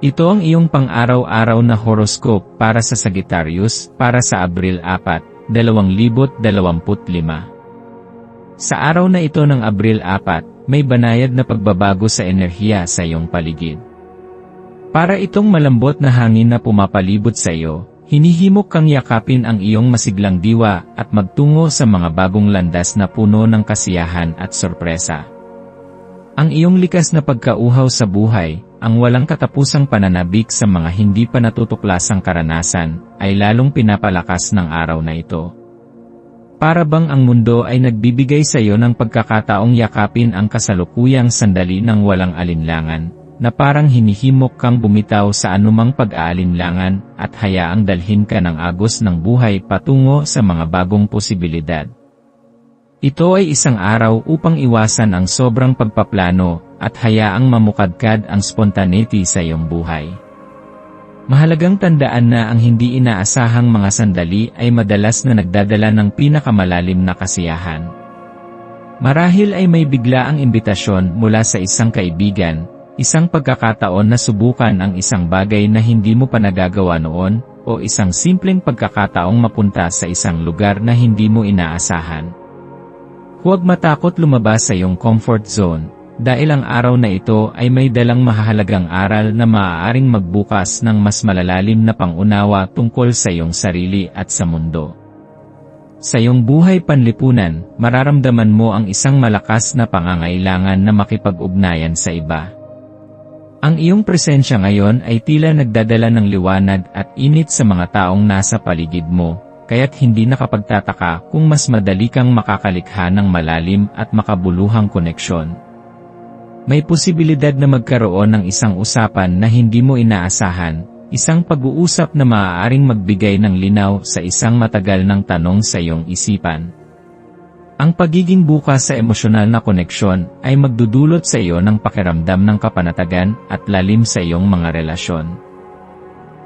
Ito ang iyong pang-araw-araw na horoscope para sa Sagittarius para sa Abril 4, 2025. Sa araw na ito ng Abril 4, may banayad na pagbabago sa enerhiya sa iyong paligid. Para itong malambot na hangin na pumapalibot sa iyo, hinihimok kang yakapin ang iyong masiglang diwa at magtungo sa mga bagong landas na puno ng kasiyahan at sorpresa. Ang iyong likas na pagkauhaw sa buhay, ang walang katapusang pananabik sa mga hindi pa natutuklasang karanasan, ay lalong pinapalakas ng araw na ito. Para bang ang mundo ay nagbibigay sa iyo ng pagkakataong yakapin ang kasalukuyang sandali ng walang alinlangan, na parang hinihimok kang bumitaw sa anumang pag-aalinlangan at hayaang dalhin ka ng agos ng buhay patungo sa mga bagong posibilidad. Ito ay isang araw upang iwasan ang sobrang pagpaplano at hayaang mamukadkad ang spontaneity sa iyong buhay. Mahalagang tandaan na ang hindi inaasahang mga sandali ay madalas na nagdadala ng pinakamalalim na kasiyahan. Marahil ay may bigla ang imbitasyon mula sa isang kaibigan, isang pagkakataon na subukan ang isang bagay na hindi mo pa nagagawa noon, o isang simpleng pagkakataong mapunta sa isang lugar na hindi mo inaasahan. Huwag matakot lumabas sa iyong comfort zone, dahil ang araw na ito ay may dalang mahahalagang aral na maaaring magbukas ng mas malalalim na pangunawa tungkol sa iyong sarili at sa mundo. Sa iyong buhay panlipunan, mararamdaman mo ang isang malakas na pangangailangan na makipag-ugnayan sa iba. Ang iyong presensya ngayon ay tila nagdadala ng liwanag at init sa mga taong nasa paligid mo, kaya't hindi nakapagtataka kung mas madali kang makakalikha ng malalim at makabuluhang koneksyon. May posibilidad na magkaroon ng isang usapan na hindi mo inaasahan, isang pag-uusap na maaaring magbigay ng linaw sa isang matagal ng tanong sa iyong isipan. Ang pagiging bukas sa emosyonal na koneksyon ay magdudulot sa iyo ng pakiramdam ng kapanatagan at lalim sa iyong mga relasyon.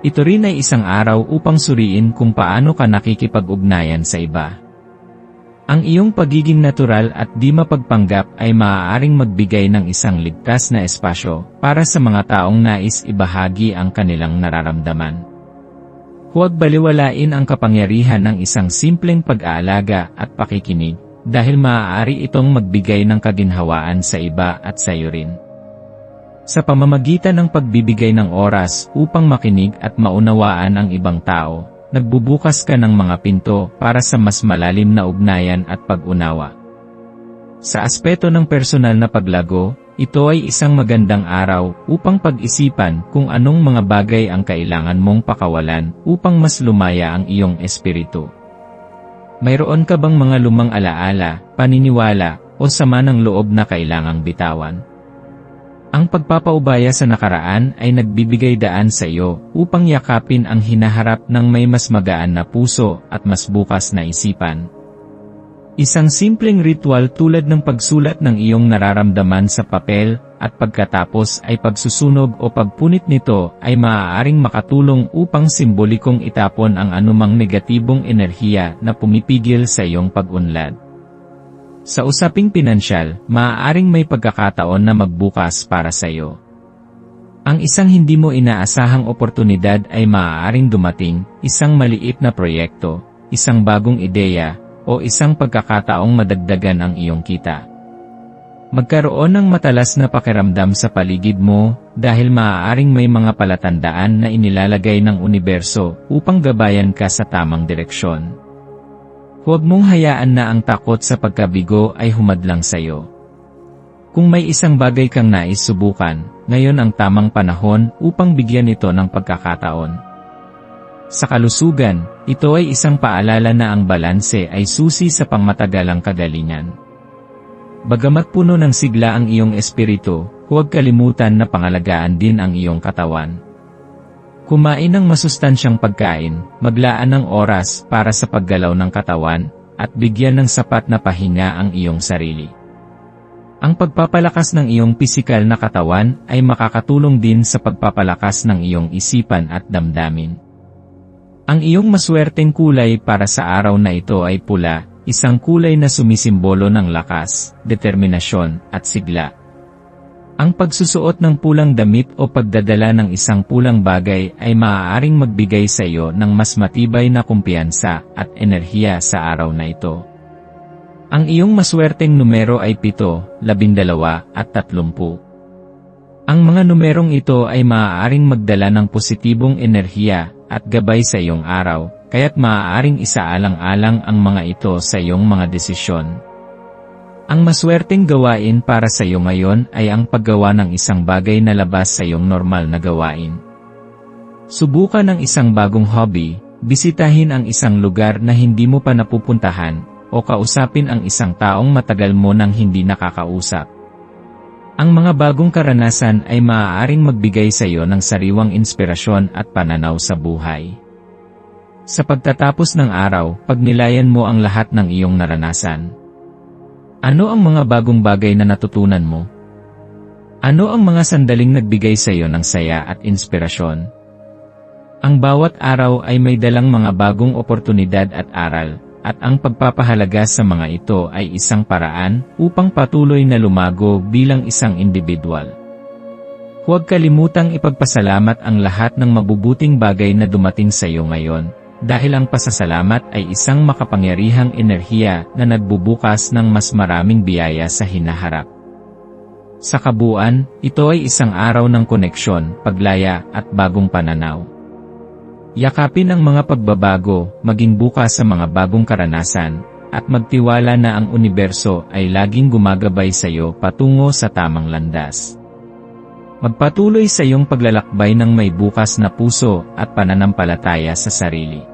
Ito rin ay isang araw upang suriin kung paano ka nakikipag-ugnayan sa iba. Ang iyong pagiging natural at di mapagpanggap ay maaaring magbigay ng isang ligtas na espasyo para sa mga taong nais ibahagi ang kanilang nararamdaman. Huwag baliwalain ang kapangyarihan ng isang simpleng pag-aalaga at pakikinig, dahil maaari itong magbigay ng kaginhawaan sa iba at sa iyo rin. Sa pamamagitan ng pagbibigay ng oras upang makinig at maunawaan ang ibang tao, nagbubukas ka ng mga pinto para sa mas malalim na ugnayan at pag-unawa. Sa aspeto ng personal na paglago, ito ay isang magandang araw upang pag-isipan kung anong mga bagay ang kailangan mong pakawalan upang mas lumaya ang iyong espiritu. Mayroon ka bang mga lumang alaala, paniniwala, o sama ng loob na kailangang bitawan? Ang pagpapaubaya sa nakaraan ay nagbibigay daan sa iyo upang yakapin ang hinaharap ng may mas magaan na puso at mas bukas na isipan. Isang simpleng ritual tulad ng pagsulat ng iyong nararamdaman sa papel at pagkatapos ay pagsusunog o pagpunit nito ay maaaring makatulong upang simbolikong itapon ang anumang negatibong enerhiya na pumipigil sa iyong pag-unlad. Sa usaping pinansyal, maaaring may pagkakataon na magbukas para sa iyo. Ang isang hindi mo inaasahang oportunidad ay maaaring dumating, isang maliit na proyekto, isang bagong ideya, o isang pagkakataong madagdagan ang iyong kita. Magkaroon ng matalas na pakiramdam sa paligid mo dahil maaaring may mga palatandaan na inilalagay ng universo upang gabayan ka sa tamang direksyon. Huwag mong hayaan na ang takot sa pagkabigo ay humadlang sa iyo. Kung may isang bagay kang nais subukan, ngayon ang tamang panahon upang bigyan ito ng pagkakataon. Sa kalusugan, ito ay isang paalala na ang balanse ay susi sa pangmatagalang kagalingan. Bagamat puno ng sigla ang iyong espiritu, huwag kalimutan na pangalagaan din ang iyong katawan. Kumain ng masustansyang pagkain, maglaan ng oras para sa paggalaw ng katawan, at bigyan ng sapat na pahinga ang iyong sarili. Ang pagpapalakas ng iyong pisikal na katawan ay makakatulong din sa pagpapalakas ng iyong isipan at damdamin. Ang iyong maswerteng kulay para sa araw na ito ay pula, isang kulay na sumisimbolo ng lakas, determinasyon, at sigla. Ang pagsusuot ng pulang damit o pagdadala ng isang pulang bagay ay maaaring magbigay sa iyo ng mas matibay na kumpiyansa at enerhiya sa araw na ito. Ang iyong maswerteng numero ay 7, 12 at 30. Ang mga numerong ito ay maaaring magdala ng positibong enerhiya at gabay sa iyong araw, kaya't maaaring isaalang-alang ang mga ito sa iyong mga desisyon. Ang maswerteng gawain para sa iyo ngayon ay ang paggawa ng isang bagay na labas sa iyong normal na gawain. Subukan ng isang bagong hobby, bisitahin ang isang lugar na hindi mo pa napupuntahan, o kausapin ang isang taong matagal mo nang hindi nakakausap. Ang mga bagong karanasan ay maaaring magbigay sa iyo ng sariwang inspirasyon at pananaw sa buhay. Sa pagtatapos ng araw, pagnilayan mo ang lahat ng iyong naranasan. Ano ang mga bagong bagay na natutunan mo? Ano ang mga sandaling nagbigay sa iyo ng saya at inspirasyon? Ang bawat araw ay may dalang mga bagong oportunidad at aral, at ang pagpapahalaga sa mga ito ay isang paraan upang patuloy na lumago bilang isang individual. Huwag kalimutang ipagpasalamat ang lahat ng mabubuting bagay na dumating sa iyo ngayon, dahil ang pasasalamat ay isang makapangyarihang enerhiya na nagbubukas ng mas maraming biyaya sa hinaharap. Sa kabuuan, ito ay isang araw ng koneksyon, paglaya, at bagong pananaw. Yakapin ang mga pagbabago, maging bukas sa mga bagong karanasan, at magtiwala na ang universo ay laging gumagabay sa iyo patungo sa tamang landas. Magpatuloy sa iyong paglalakbay ng may bukas na puso at pananampalataya sa sarili.